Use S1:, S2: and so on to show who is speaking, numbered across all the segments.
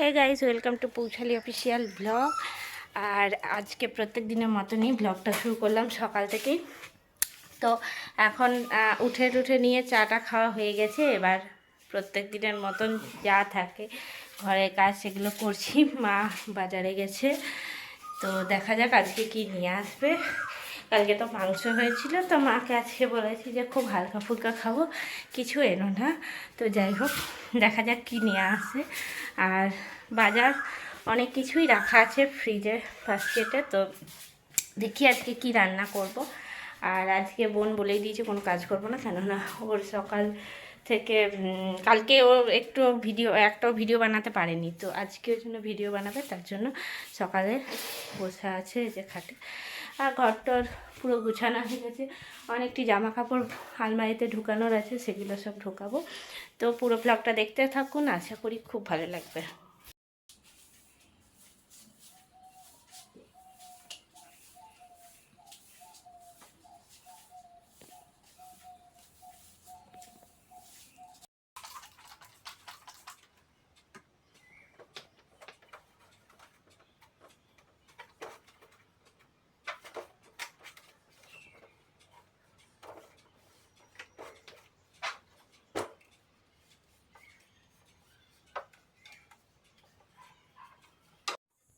S1: Hey guys welcome to পৌঁছালি official blog. আর আজকে প্রত্যেক দিনের মতনই ব্লগটা শুরু করলাম সকাল থেকেই তো এখন উঠে টুঠে নিয়ে চাটা খাওয়া হয়ে গেছে। এবার প্রত্যেক দিনের মতন যা থাকে ঘরের কাজ সেগুলো করছি। মা বাজারে গেছে। তো দেখা যাক আজকে কি নিয়ে আসবে। কালকে তো মাংস হয়েছিল, তো মাকে আজকে বলেছি যে খুব হালকা ফুলকা খাব। কিছু এনো না। তো যাই হোক, দেখা যাক কী নিয়ে আসে। আর বাজার অনেক কিছুই রাখা আছে ফ্রিজে বাস্কেটে তো দেখি আজকে কি রান্না করব। আর আজকে বোন বলেই দিয়েছে, কোনো কাজ করব না, কেননা ওর সকাল থেকে কালকে ও একটু ভিডিও, একটাও ভিডিও বানাতে পারেনি। তো আজকে ওই জন্য ভিডিও বানাবে, তার জন্য সকালে বসে আছে যে খাটে। আর ঘরটর পুরো গুছানো হয়ে গেছে। অনেকটি জামা কাপড় আলমারিতে ঢুকানোর আছে, সেগুলো সব ঢোকাবো। তো পুরো ব্লগটা দেখতে থাকুন, আশা করি খুব ভালো লাগবে।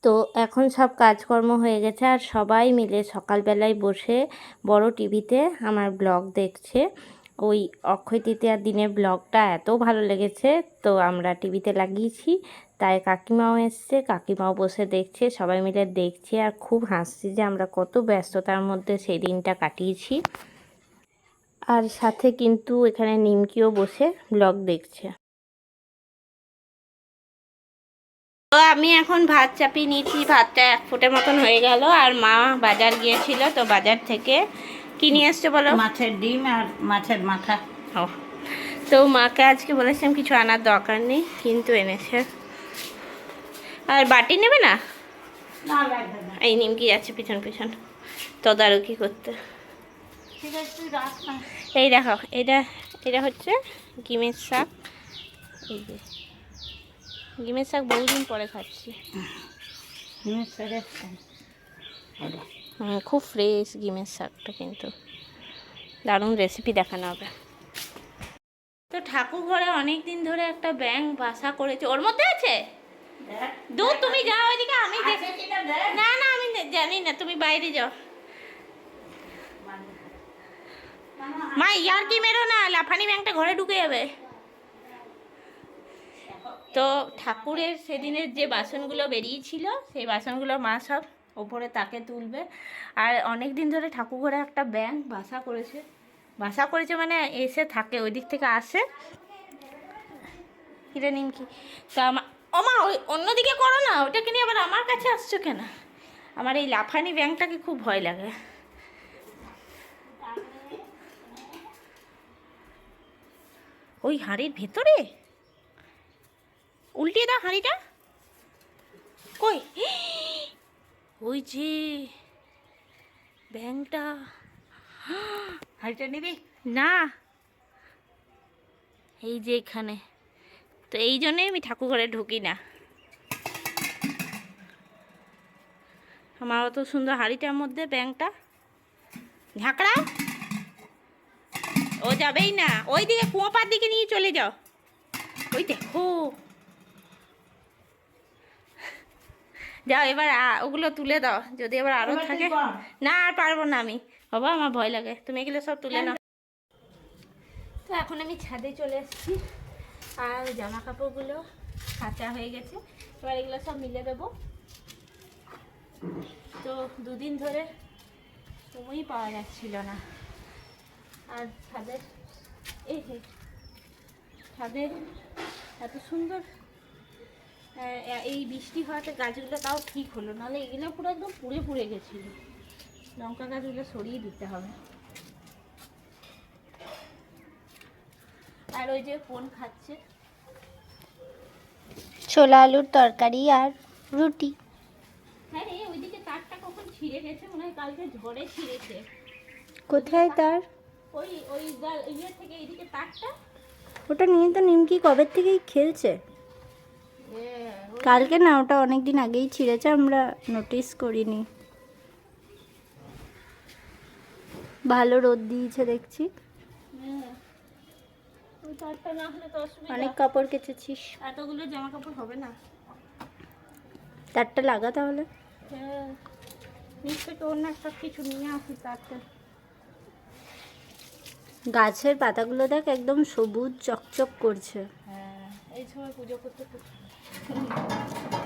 S1: তো এখন সব কাজকর্ম হয়ে গেছে আর সবাই মিলে সকালবেলায় বসে বড় টিভিতে আমার ব্লগ দেখছে। ওই অক্ষয় তৃতীয়ার দিনের ব্লগটা এত ভালো লেগেছে, তো আমরা টিভিতে লাগিয়েছি। তাই কাকিমাও এসছে, কাকিমাও বসে দেখছে, সবাই মিলে দেখছি আর খুব হাসছি যে আমরা কত ব্যস্ততার মধ্যে সেই দিনটা কাটিয়েছি। আর সাথে কিন্তু এখানে নিমকিও বসে ব্লগ দেখছে। তো আমি এখন ভাত চাপিয়ে নিয়েছি ভাতটা এক ফুটের মতন হয়ে গেল আর মা বাজার গিয়েছিল তো বাজার থেকে কি নিয়ে এসছো বলো?
S2: মাছের ডিম আর মাছের মাথা।
S1: ও তো মাকে আজকে বলেছিলাম কিছু আনার দরকার নেই কিন্তু এনেছে। আর বাটি নেবে না? এই নিমকি যাচ্ছে পিছন পিছন তদারকি করতে। এই দেখো এটা এটা হচ্ছে গিমের শাক। এই যে। গিমের শাক বহুদিন পরে খাচ্ছি।
S2: খান।
S1: খুব ফ্রেশ গিমের শাকটা কিন্তু। দারুণ রেসিপি দেখানো হবে। তো ঠাকুর ঘরে অনেক দিন ধরে একটা ব্যাং বাসা করেছে। ওর মধ্যে আছে? দূর তুমি যাও ওইদিকে আমি। না না আমি নে- জানি না তুমি বাইরে যাও। মা ইয়ার কি মেরো না লাফানি ব্যাংকটা ঘরে ঢুকে যাবে। তো ঠাকুরের সেদিনের যে বাসনগুলো বেরিয়েছিল, সেই বাসনগুলো মা সব ওপরে তাকে তুলবে। আর অনেক দিন ধরে ঠাকুর ঘরে একটা ব্যাংক বাসা করেছে। বাসা করেছে মানে এসে থাকে ওই দিক থেকে আসে। কিরে নিমকি? তা আমা ও মা, ওই অন্যদিকে করো না ওটাকে নিয়ে আবার আমার কাছে আসছো কেন? আমার এই লাফানি ব্যাংকটাকে খুব ভয় লাগে। ওই হাঁড়ির ভেতরে? উল্টিয়ে দাও হাঁড়িটা। কই? ওই যে ব্যাংকটা।
S2: হাইটা নিবি?
S1: না। এই যে এখানে। তো এই জন্যই আমি ঠাকুর ঘরে ঢুকি না। আমার অত সুন্দর হাড়িটার মধ্যে ব্যাংকটা। ঝাঁকড়া। ও যাবেই না। ওই দিকে কুয়োপার দিকে নিয়ে চলে যাও। ওই দেখো। যাও এবার ওগুলো তুলে দাও। যদি এবার আরও
S2: এবার তুই
S1: থাকে না আর পারব না আমি। বাবা আমার ভয় লাগে। তুমি এগুলো সব তুলে নাও। তো এখন আমি ছাদে চলে এসেছি। আর জামা কাপড়গুলো কাঁচা হয়ে গেছে। এবার এগুলো সব মিলে দেবো। তো দুদিন ধরে সময়ই পাওয়া যাচ্ছিল না। আর ছাদের এই হে ছাদে এত সুন্দর এই বৃষ্টি হওয়াতে গাছগুলো তাও ঠিক হলো। নাহলে এগুলো পুরো একদম পুড়ে পুড়ে গেছিল। লঙ্কা গাছগুলো সরিয়ে দিতে হবে। আর ওই যে ফোন খাচ্ছে?
S3: ছোলা আলুর তরকারি আর রুটি।
S1: হ্যাঁ রে ওইদিকে তারটা কখন ছিঁড়ে গেছে? মনে হয় কালকে ঝড়ে ছিঁড়েছে।
S3: কোথায় তার?
S1: ওই ওই ইয়ে থেকে এইদিকে তারটা?
S3: ওটা নিয়ে তো নিমকি কবে থেকেই খেলছে? কালকে না ওটা অনেক দিন আগেই ছিঁড়েছে আমরা নোটিস করিনি। ভালো রোদ দিয়েছে দেখছি। অনেক কাপড় কেচেছিস।
S1: এতগুলো জামা কাপড় হবে না?
S3: তারটা লাগা তাহলে?
S1: হ্যাঁ। নিচ থেকে অন্য একটা কিছু নিয়ে আসি তারটা।
S3: গাছের পাতাগুলো দেখ একদম সবুজ চকচক করছে।
S1: হ্যাঁ এই সময় পুজো করতে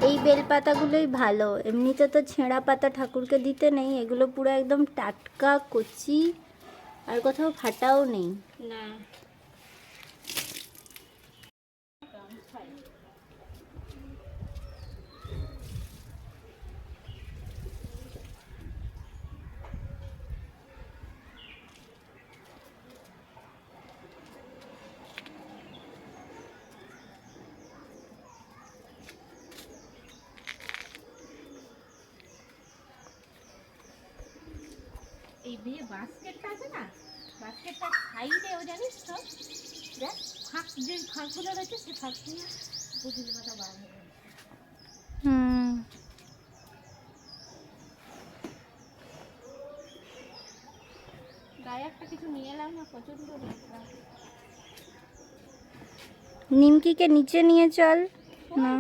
S3: এই বেলপাতাগুলোই ভালো। এমনিতে তো ছেঁড়া পাতা ঠাকুরকে দিতে নেই, এগুলো পুরো একদম টাটকা, কচি, আর কোথাও ফাটাও নেই।
S1: না এই বিয়ে বাস্কেটটা আছে না বাস্কেটটা সাইডে ও জানিস তো? দেখ ফাঁক যে ফাঁকগুলো রয়েছে সে ফাঁকগুলো পুজোর কথা বার হয়ে গায়ে একটা কিছু নিয়ে এলাম না প্রচণ্ড
S3: নিমকিকে নিচে নিয়ে চল। না।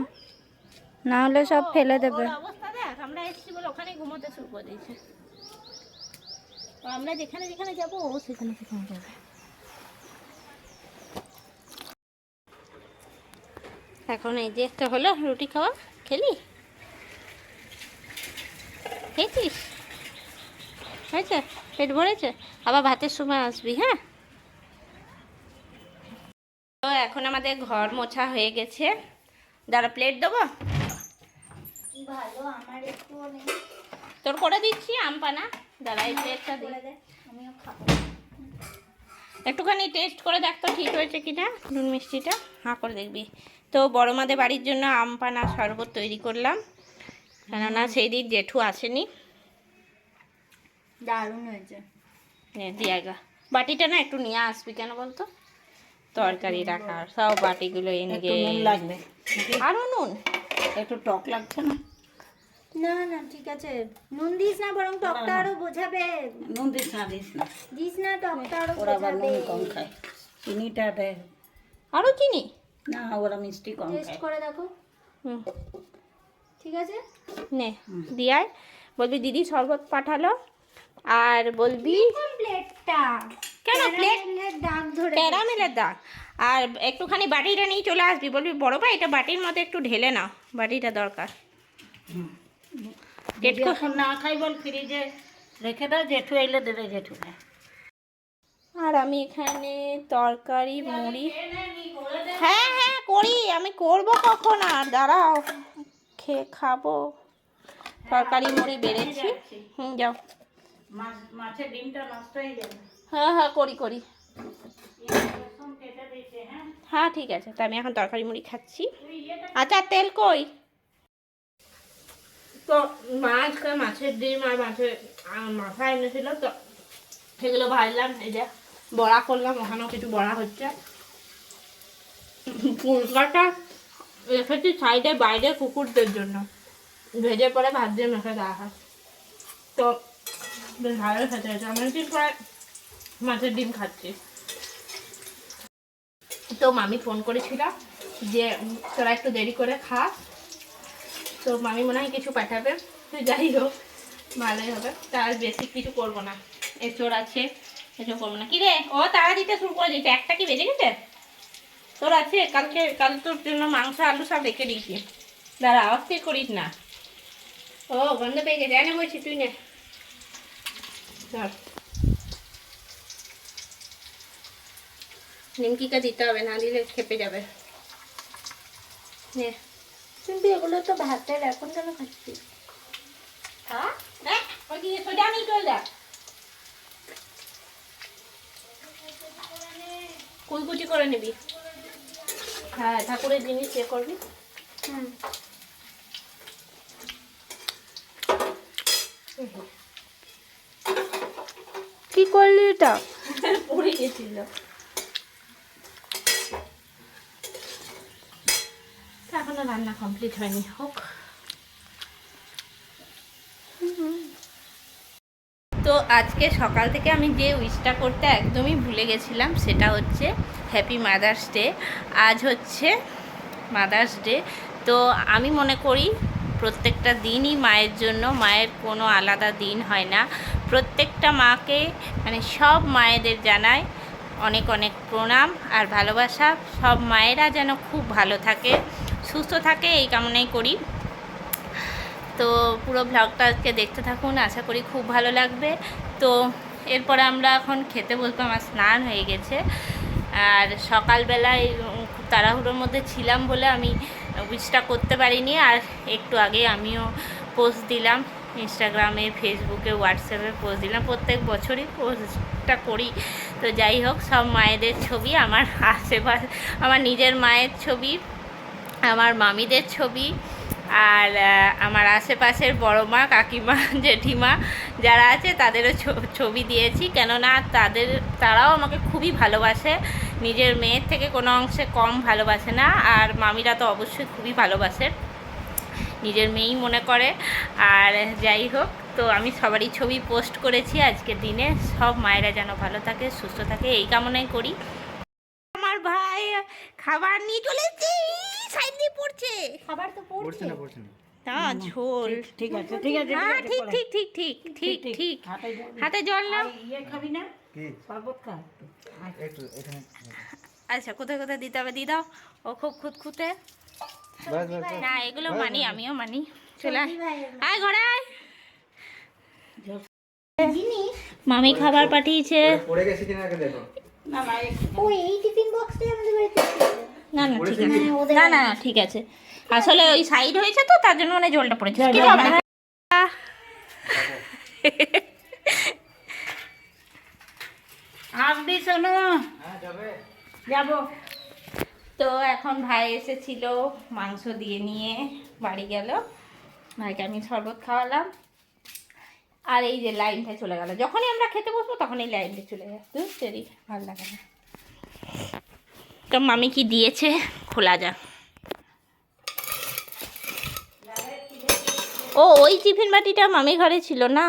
S3: না হলে সব ফেলে দেবে।
S1: অবস্থা দেখ আমরা এসেছি বলে ওখানে ঘুমোতে শুরু করে দিয়েছে। আমরা যেখানে যেখানে যাব ও সেখানে সেখানে যাবে। এখন এই যে একটা হলো রুটি খাওয়া খেলি? খেয়েছিস? হয়েছে? পেট ভরেছে? আবার ভাতের সময় আসবি হ্যাঁ? তো এখন আমাদের ঘর মোছা হয়ে গেছে। দাঁড়া প্লেট দেবো? তোর করে দিচ্ছি আম পানা। দাঁড়া এই প্লেটটা দিই
S3: আমিও
S1: একটুখানি টেস্ট করে দেখ তো ঠিক হয়েছে কিনা নুন মিষ্টিটা। হাঁ করে দেখবি। তো বড় মাদের বাড়ির জন্য আম পানা শরবত তৈরি করলাম। কেননা সেই দিন জেঠু আসেনি।
S3: দারুণ হয়েছে।
S1: নে দিয়ে গা। বাটিটা না একটু নিয়ে আসবি কেন বলতো? তরকারি রাখার সব বাটিগুলো এনে
S2: একটু নুন লাগবে।
S1: আরও নুন?
S2: একটু টক লাগছে না?
S3: না না ঠিক আছে। নুন দিস না বরং টকটা আরও বোঝাবে।
S2: নুন দিস না দিস না।
S3: দিস না টকটা
S2: আরও
S3: বোঝাবে ওরা
S2: নুন কম খায়। চিনিটা দেয়
S1: আরও চিনি?
S2: না ওরা মিষ্টি কম
S3: টেস্ট করে দেখো।
S1: হুম।
S3: ঠিক আছে?
S1: নে দিয়ায় বলবি দিদি শরবত পাঠালো আর বলবি
S3: প্লেটটা?
S1: কেন প্লেট?
S3: দাগ ধরে
S1: ক্যারামেলের দাগ। আর একটুখানি বাটিটা নিয়ে চলে আসবি বলবি বড় ভাই এটা বাটির মধ্যে একটু ঢেলে নাও বাটিটা দরকার।
S2: না খাই বল ফ্রিজে রেখে দাও জেঠু এলে দেবে জেঠু
S1: আর আমি এখানে তরকারি মুড়ি হ্যাঁ করি? আমি করব কখন? আর দাঁড়াও খেয়ে খাব। তরকারি মুড়ি বেড়েছি। হুম যাও।
S2: মাছের ডিমটা নষ্ট হয়ে যাবে
S1: হ্যাঁ হ্যাঁ করি করি।
S2: হ্যাঁ
S1: হ্যাঁ ঠিক আছে। তা আমি এখন তরকারি মুড়ি খাচ্ছি। আচ্ছা তেল কই? তো মা আজকে মাছের ডিম আর মাছের মাথা এনেছিল তো সেগুলো ভাজলাম। এই যে বড়া করলাম ওখানেও কিছু বড়া হচ্ছে। ফুলকাটা রেখেছি সাইডে বাইরে কুকুরদের জন্য। ভেজে পরে ভাত দিয়ে মেখে দেওয়া হয়। তো বেশ ভালো খেতে হয়েছে। অনেকদিন পরে মাছের ডিম খাচ্ছি। তো মামি ফোন করেছিল যে তোরা একটু দেরি করে খা। তো মামি মনে হয় কিছু পাঠাবে। তো যাই হোক, ভালোই হবে। তার বেশি কিছু করব না। এসোর আছে এসব করব না। কি রে ও তারা দিতে শুরু করে দিতে একটা কি বেজে গেছে? তোর আছে? কালকে কাল তোর জন্য মাংস আলু সব রেখে দিয়েছি। দাঁড়া অস্থির করিস না? ও গন্ধ পেয়ে গেছে। এনে বলছি তুই নে। নিমকিকে দিতে হবে না দিলে খেপে যাবে। নে।
S3: কিন্তু এগুলো তো ভাতের এখন কেন খাচ্ছি?
S1: হ্যাঁ? সোজা চলে যা। কুচকুচি করে নিবি। হ্যাঁ ঠাকুরের জিনিস ইয়ে করবি?
S3: হুম। কি করলি এটা?
S1: পড়ে গেছিল। এখনও রান্না কমপ্লিট হয়নি হোক। তো আজকে সকাল থেকে আমি যে উইশটা করতে একদমই ভুলে গেছিলাম সেটা হচ্ছে হ্যাপি মাদার্স ডে আজ হচ্ছে মাদার্স ডে তো আমি মনে করি প্রত্যেকটা দিনই মায়ের জন্য, মায়ের কোনো আলাদা দিন হয় না। প্রত্যেকটা মাকে মানে সব মায়েদের জানায় অনেক অনেক প্রণাম আর ভালোবাসা। সব মায়েরা যেন খুব ভালো থাকে, সুস্থ থাকে এই কামনাই করি। তো পুরো ব্লগটা আজকে দেখতে থাকুন, আশা করি খুব ভালো লাগবে। তো এরপরে আমরা এখন খেতে বসবো আমার স্নান হয়ে গেছে। আর সকালবেলায় খুব তাড়াহুড়োর মধ্যে ছিলাম বলে আমি উইচটা করতে পারিনি। আর একটু আগে আমিও পোস্ট দিলাম ইনস্টাগ্রামে ফেসবুকে হোয়াটসঅ্যাপে পোস্ট দিলাম। প্রত্যেক বছরই পোস্টটা করি। তো যাই হোক, সব মায়েদের ছবি, আমার আশেপাশে, আমার নিজের মায়ের ছবি, আমার মামিদের ছবি, আর আমার আশেপাশের বড় মা, কাকিমা, জেঠিমা যারা আছে, তাদেরও ছবি দিয়েছি। কেননা তাদের, তারাও আমাকে খুবই ভালোবাসে। নিজের মেয়ের থেকে কোনো অংশে কম ভালোবাসে না আর মামিরা তো অবশ্যই খুবই ভালোবাসে। নিজের মেয়েই মনে করে। আর যাই হোক তো আমি সবারই ছবি পোস্ট করেছি আজকের দিনে। সব মায়েরা যেন ভালো থাকে সুস্থ থাকে এই কামনাই করি। আমার ভাই খাবার নিয়ে চলে এসেছে। সাইড দিয়ে পড়ছে।
S3: খাবার তো
S4: পড়ছে। না পড়ছে না।
S1: না ঝোল।
S2: ঠিক আছে ঠিক আছে
S1: হ্যাঁ ঠিক ঠিক ঠিক ঠিক ঠিক ঠিক
S2: হাতে জল দে।
S1: হাতে জল না
S2: ইয়ে খাবি না?
S4: কি?
S2: শরবত খা একটু।
S4: একটু এখানে
S1: আচ্ছা কোথায় কোথায় দিতে হবে? দিয়ে দাও। ও খুব খুঁতখুঁতে।
S4: বাস বাস।
S1: না এগুলো মানি আমিও মানি। চলে আয়। ঘরে আয়। মামি খাবার পাঠিয়েছে।
S2: না
S3: ছিল।
S1: না না ঠিক আছে? না না ঠিক আছে। আসলে ওই সাইড হয়েছে তো তার জন্য মানে জলটা পড়েছে। হবে না।
S2: আসবি শোনো
S4: যাবে।
S1: তো এখন ভাই এসেছিল মাংস দিয়ে নিয়ে বাড়ি গেল। ভাইকে আমি শরবত খাওয়ালাম। আর এই যে লাইনটা চলে গেল। যখনই আমরা খেতে বসবো তখন এই লাইনটা চলে যায়। তো ভালো লাগে না। তো মামি কি দিয়েছে? খোলা যাক ও ওই টিফিন বাটিটা মামি ঘরে ছিল না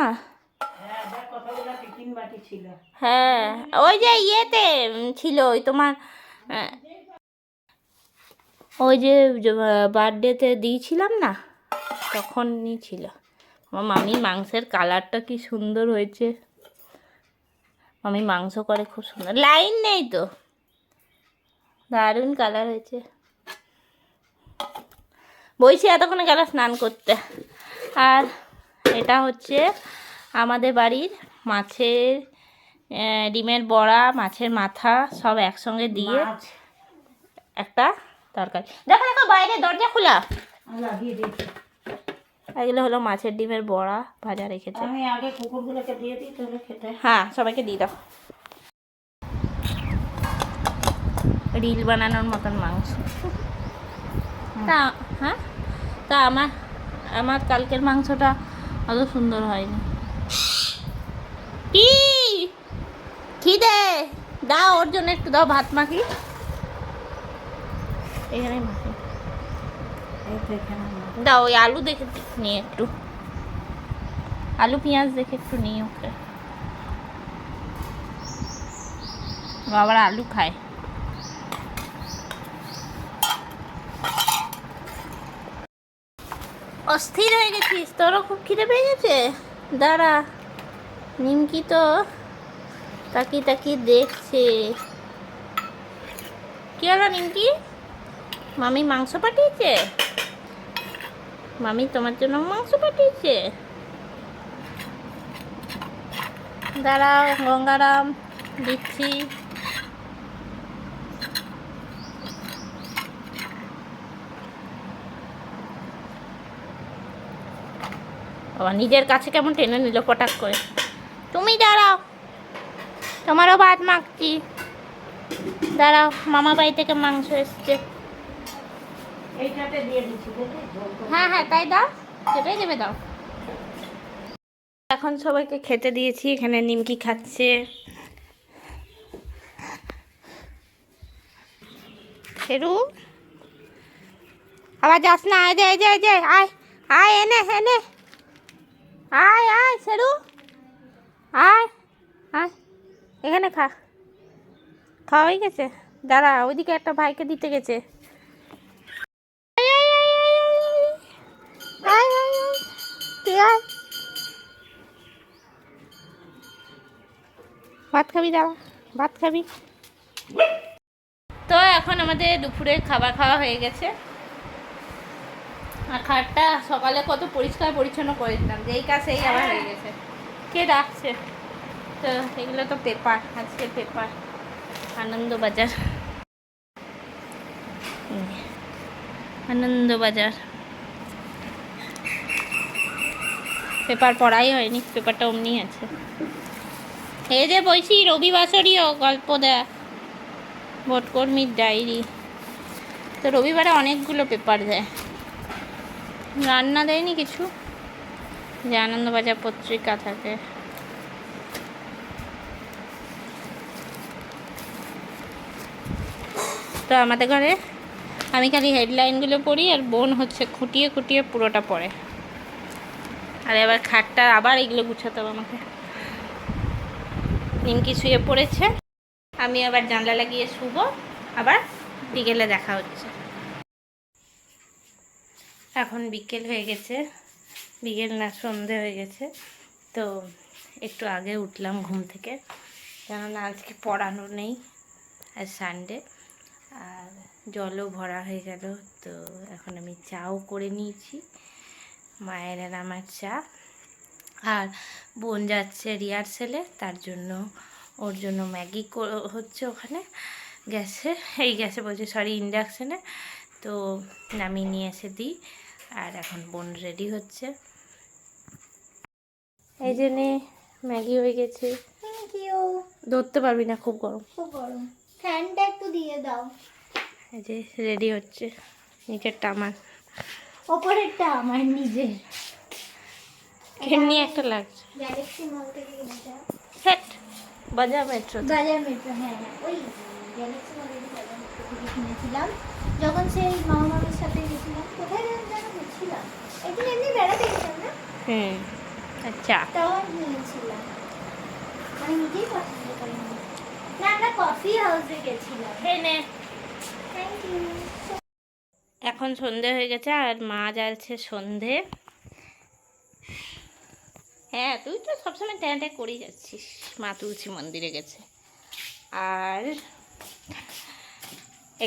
S2: হ্যাঁ দেখ কতগুলো টিফিন বাটি ছিল।
S1: হ্যাঁ ওই যে ইয়েতে ছিল ওই তোমার ওই যে বার্থডেতে দিয়েছিলাম না, তখনই ছিল। আমার মামি মাংসের কালারটা কি সুন্দর হয়েছে। মামি মাংস করে খুব সুন্দর। লাইন নেই তো। দারুণ কালার হয়েছে। বইছি এতক্ষণে গেল স্নান করতে। আর এটা হচ্ছে আমাদের বাড়ির মাছের ডিমের বড়া মাছের মাথা সব একসঙ্গে দিয়ে একটা তরকারি। দেখো দেখো বাইরে দরজা খোলা। এগুলো হলো মাছের ডিমের বড়া ভাজা রেখেছে।
S2: আমি আগে কুকুরগুলোকে দিয়ে দিই তাহলে খেতে
S1: হ্যাঁ। সবাইকে দিয়ে দাও। রিল বানানোর মতন মাংস। তা হ্যাঁ? তা আমার আমার কালকের মাংসটা অত সুন্দর হয়নি। কি? খিদে? দাও ওর জন্য একটু দাও ভাত মাখি। এখানে মাখি। দাও ওই আলু দেখে নিয়ে একটু। আলু পেঁয়াজ দেখে একটু নিয়ে ওকে। আবার আলু খায়। অস্থির হয়ে গেছিস তোরও খুব খিদে পেয়ে গেছে? দাঁড়া। নিমকি তো তাকি তাকি দেখছে। কি হলো নিমকি? মামি মাংস পাঠিয়েছে? মামি তোমার জন্য মাংস পাঠিয়েছে? দাঁড়াও, গঙ্গারাম, দিচ্ছি। বাবা, নিজের কাছে কেমন টেনে নিল পটাক করে। তুমি দাঁড়াও। তোমারও ভাত মাখছি। দাঁড়াও মামা বাড়ি থেকে মাংস এসছে। হ্যাঁ হ্যাঁ তাই দাও সেটাই দেবে দাও। এখন সবাইকে খেতে দিয়েছি এখানে নিমকি খাচ্ছে। ফেরু আবার যাস না আয় যে আয় যে আয় যে আয় আয় এনে এনে। আয় আয় সেরু আয় আয়, এখানে খা। খাওয়া হয়ে গেছে। দাঁড়া, ওইদিকে একটা ভাইকে দিতে গেছে। ভাত খাবি, দাঁড়া, ভাত খাবি। তো এখন আমাদের দুপুরের খাবার খাওয়া হয়ে গেছে। আর খাটটা সকালে কত পরিষ্কার পরিচ্ছন্ন করে করেছিলাম যেই কাজ সেই আবার হয়ে গেছে। কে ডাকছে? তো এগুলো তো পেপার, আজকে পেপার। আনন্দবাজার আনন্দবাজার পেপার পড়াই হয়নি, পেপারটা অমনি আছে। এই যে বলছি রবিবাসরীয় গল্প দেয়া। ভোটকর্মীর ডায়েরি। তো রবিবারে অনেকগুলো পেপার দেয়। রান্না দেয়নি কিছু? যে আনন্দবাজার পত্রিকা থাকে। তো আমাদের ঘরে আমি খালি হেডলাইনগুলো পড়ি আর বোন হচ্ছে খুঁটিয়ে খুঁটিয়ে পুরোটা পড়ে। আর এবার খাটটা আবার এগুলো গুছাতে হবে আমাকে। নিমকি শুয়ে পড়েছে। আমি আবার জানলা লাগিয়ে শুবো। আবার বিকেলে দেখা হচ্ছে। এখন বিকেল হয়ে গেছে। বিকেল না, সন্ধে হয়ে গেছে। তো একটু আগে উঠলাম ঘুম থেকে। কেননা আজকে পড়ানো নেই আর সানডে আর জলও ভরা হয়ে গেল, তো এখন আমি চাও করে নিয়েছি। মায়ের আর আমার চা। আর বোন যাচ্ছে রিহার্সেলে তার জন্য, ওর জন্য ম্যাগি হচ্ছে ওখানে গ্যাসে। এই গ্যাসে বলছে সরি ইন্ডাকশানে তো নামিয়ে নিয়ে এসে দিই। আর এখন বোন রেডি হচ্ছে। এই জন্যে ম্যাগি হয়ে গেছে। ধরতে পারবি না খুব গরম।
S3: খুব গরম। ফ্যানটা একটু দিয়ে দাও।
S1: এই যে রেডি হচ্ছে নিচেরটা আমার।
S3: ওপরেরটা আমার নিজের।
S1: কেমনি একটা লাগছে।
S3: গ্যালাক্সি মল থেকে
S1: হ্যাট বাজার মেট্রো
S3: বাজার মেট্রো হ্যাঁ হ্যাঁ ওই গ্যালাক্সি মলের বাজার মেট্রো থেকে কিনেছিলাম যখন সেই মামা মামির সাথে গেছিলাম কোথায় যেন যেন গেছিলাম একদিন এমনি বেড়াতে গেছিলাম না
S1: হুম আচ্ছা।
S3: তখন নিয়েছিলাম। আমি নিজেই পছন্দ করি না আমরা কফি হাউসে গেছিলাম।
S1: নে।
S3: থ্যাংক ইউ
S1: এখন সন্ধে হয়ে গেছে আর মা জ্বালছে সন্ধে। হ্যাঁ তুই তো সবসময় ট্যাঁ ট্যাঁ করেই যাচ্ছিস। মা তুলসী মন্দিরে গেছে। আর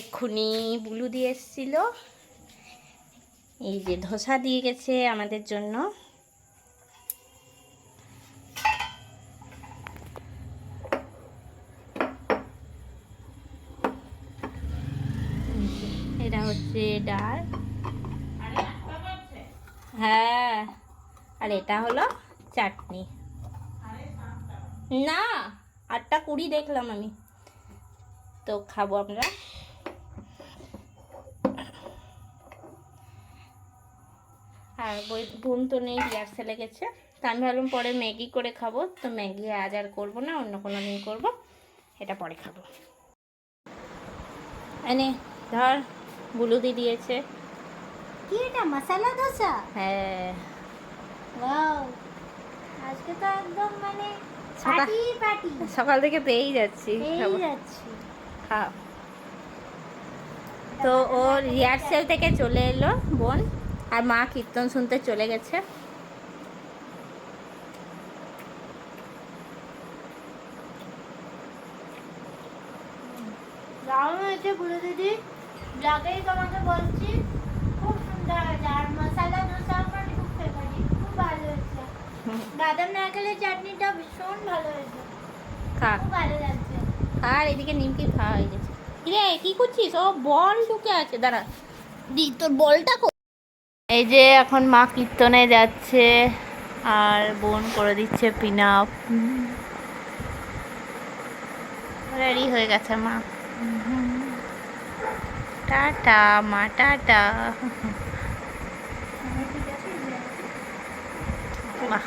S1: এক্ষুনি বুলু দিয়ে এসছিল। এই যে ধোসা দিয়ে গেছে আমাদের জন্য। এটা হচ্ছে ডাল। হ্যাঁ। আর এটা হলো চাটনি। না আটটা কুড়ি দেখলাম আমি। তো খাব আমরা। আর বই বোন তো নেই রিহার্সেলে গেছে তা আমি ভাবলাম পরে ম্যাগি করে খাব। তো ম্যাগি আজ আর করব না অন্য কোনো দিন করব। এটা পরে খাব। এনে ধর বুলুদি দিয়েছে।
S3: কি এটা মশলা দোসা
S1: হ্যাঁ।
S3: ওয়াও আজকে তো একদম মানে পার্টি পার্টি।
S1: সকাল থেকে পেয়েই যাচ্ছি খাব।
S3: যাচ্ছি।
S1: খাও তো ও রিহার্সেল থেকে চলে এলো বোন আর মা কীর্তন শুনতে চলে গেছে।
S3: দারুণ হয়েছে বুড়ো দিদি। ব্লগেই তোমাকে বলছি খুব সুন্দর হয়েছে আর মশলা দোসা আমার খুব ফেভারিট খুব ভালো হয়েছে। বাদাম নারকেলের চাটনিটা ভীষণ ভালো হয়েছে।
S1: খা।
S3: খুব ভালো লাগছে।
S1: আর এদিকে নিমকি খাওয়া হয়ে গেছে। রে কি করছিস? ও বল ঢুকে আছে দাঁড়া। দি তোর বলটা এই যে এখন মা কীর্তনে যাচ্ছে আর বোন করে দিচ্ছে পিন আপ রেডি হয়ে গেছে মা। টাটা মা টাটা। বাহ।